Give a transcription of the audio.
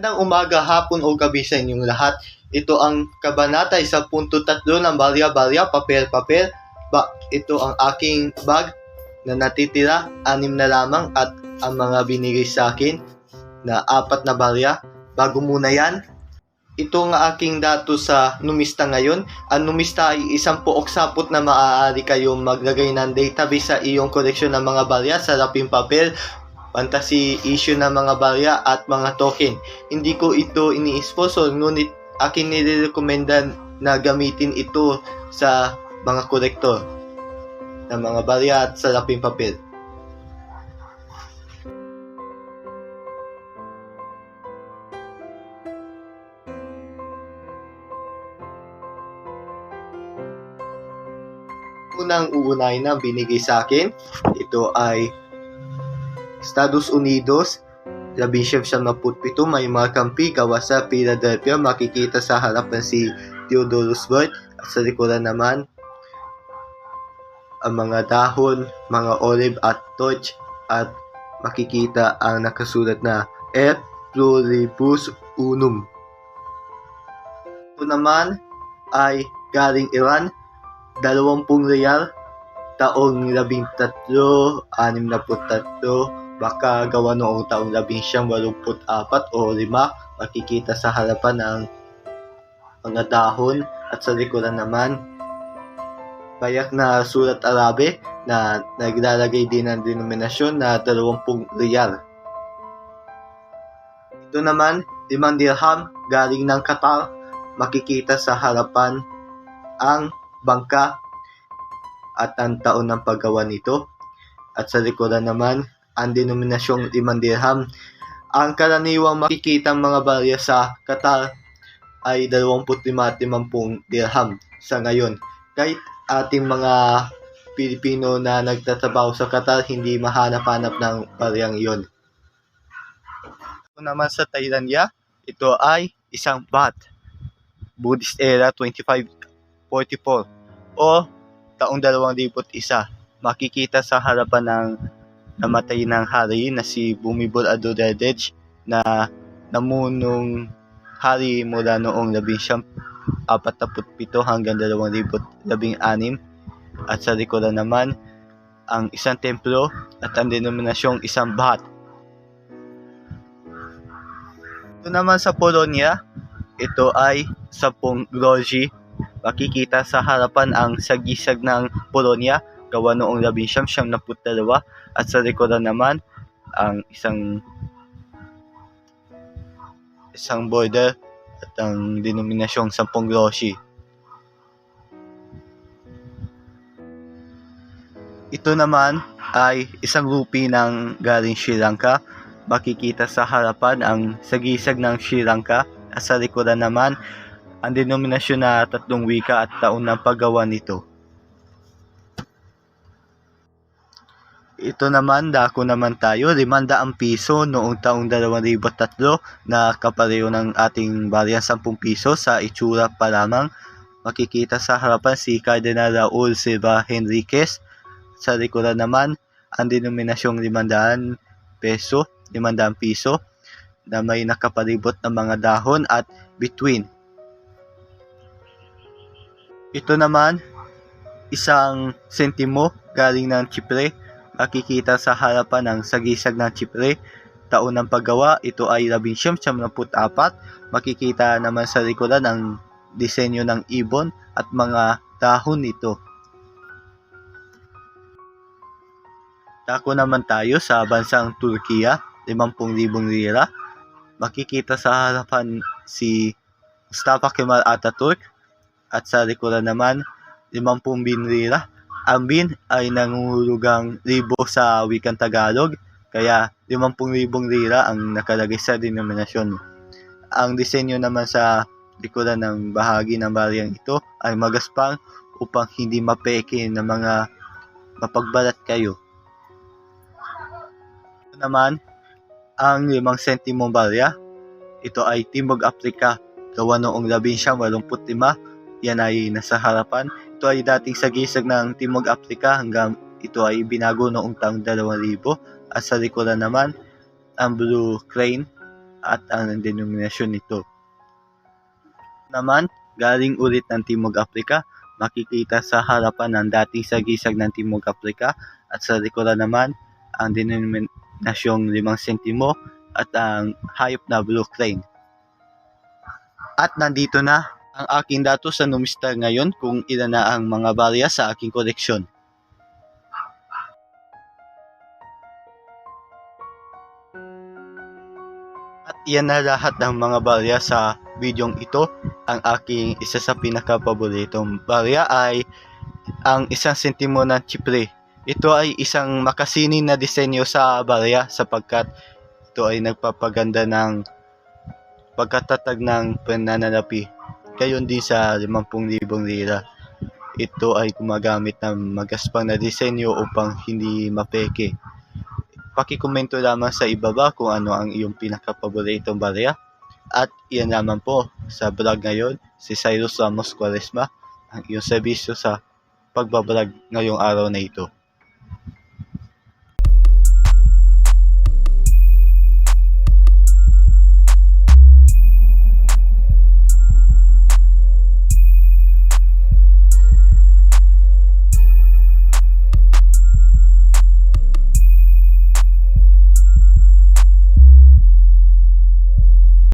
Magandang umaga, hapon o gabi sa inyong lahat. Ito ang kabanata 10.3 ng Barya-Barya, Papel-Papel. Ba, ito ang aking bag na natitira, anim na lamang at ang mga binigay sa akin na apat na barya. Bago muna yan, ito ang aking dato sa numista ngayon. Ang numista ay isang puok sapot na maaari kayong maglagay ng database sa iyong koleksyon ng mga barya sa raping papel, fantasy issue ng mga barya at mga token. Hindi ko ito ini-sponsor ngunit akin nirecomendan na gamitin ito sa mga kolektor ng mga barya at sa raping papel. Unang uunahin na binigay sa akin, ito ay Estados Unidos, labing siyam siyam na putpito, may mga kampi gawa sa Philadelphia, makikita sa harapan si Theodore Roosevelt at sa likuran naman ang mga dahon, mga olive at torch at makikita ang nakasulat na Et pluribus unum. Ito naman ay galing Iran, 20 real, taong 13, 63, baka gawa noong taong 1984 o 5, makikita sa harapan ng mga dahon at sa likuran naman bayak na sulat Arabe na naglalagay din ng denominasyon na 20 riyal. Ito naman, 5 dirham galing ng Qatar, makikita sa harapan ang bangka at ang taon ng paggawa nito. At sa likuran naman, ang denominasyong 5 dirham. Ang karaniwang makikita mga barya sa Qatar ay 25 at 50 dirham sa ngayon. Kahit ating mga Pilipino na nagtatrabaho sa Qatar hindi mahanap-hanap ng baryang iyon. Ito naman sa Thailandia, ito ay isang bat. Buddhist era 2544 o taong 2001. Makikita sa harapan ng namatay ng hari na si Bumibol Aduredej na namunong hari mula noong 19 47 hanggang 2016 at sa likuran naman ang isang templo at ang denominasyong isang bahat. Ito naman sa Polonia, ito ay 10 groszy. Makikita sa harapan ang sagisag ng Polonia gawa noong 1972 at sa likuran naman ang isang isang border at ang denominasyong 10 groszy. Ito naman ay isang rupi ng galing Sri Lanka. Makikita sa harapan ang sagisag ng Sri Lanka at sa likuran naman ang denominasyon na tatlong wika at taon ng paggawa nito. Ito naman, dako naman tayo, 500 piso noong taong 2003 na kapareho ng ating barya 10 piso sa itsura pa lamang. Makikita sa harapan si Cardinal Raul Silva Henriquez. Sa likuran naman, ang denominasyong 500 peso, 500 piso na may nakapalibot ng mga dahon at between. Ito naman, isang sentimo galing ng Chipre makikita sa harapan ng sagisag ng Chipre. Taon ng paggawa, ito ay 1974. Makikita naman sa likuran ang disenyo ng ibon at mga dahon nito. Tako naman tayo sa bansang Turkiya, 50,000 lira. Makikita sa harapan si Mustafa Kemal Atatürk at sa likuran naman 50 bin lira ang bin ay nangungulugang libo sa wikang Tagalog, kaya 50,000 lira ang nakalagay sa denominasyon. Ang disenyo naman sa likuran ng bahagi ng baryang ito ay magaspang upang hindi mapeke ng mga mapagbalat kayo. Ito naman, ang 5 sentimong barya, ito ay Timog Afrika, gawa noong 1985, yan ay nasa harapan ito ay dating sagisag ng Timog Afrika hanggang ito ay binago noong taong 2000 at sa likuran naman ang Blue Crane at ang denominasyon nito. Naman, galing ulit ng Timog Afrika, makikita sa harapan ng dating sagisag ng Timog Afrika at sa likuran naman ang denominasyong 5 sentimo at ang hayop na blue crane. At nandito na ang aking datos sa Numistar ngayon kung ilan na ang mga barya sa aking koleksyon. At yan na lahat ng mga barya sa bidyong ito. Ang aking isa sa pinakapaboritong barya ay ang isang sentimo ng Chipre. Ito ay isang makasinin na disenyo sa barya sapagkat ito ay nagpapaganda ng pagkatatag ng pananalapi. Gayon din sa 50,000 lira. Ito ay gumagamit ng magaspang na disenyo upang hindi mapeke. Pakikomento lamang sa ibaba kung ano ang iyong pinakapaboritong barya. At iyan lamang po sa vlog ngayon, si Cyrus Ramos Quaresma, ang iyong serbisyo sa pagbablog ngayong araw na ito.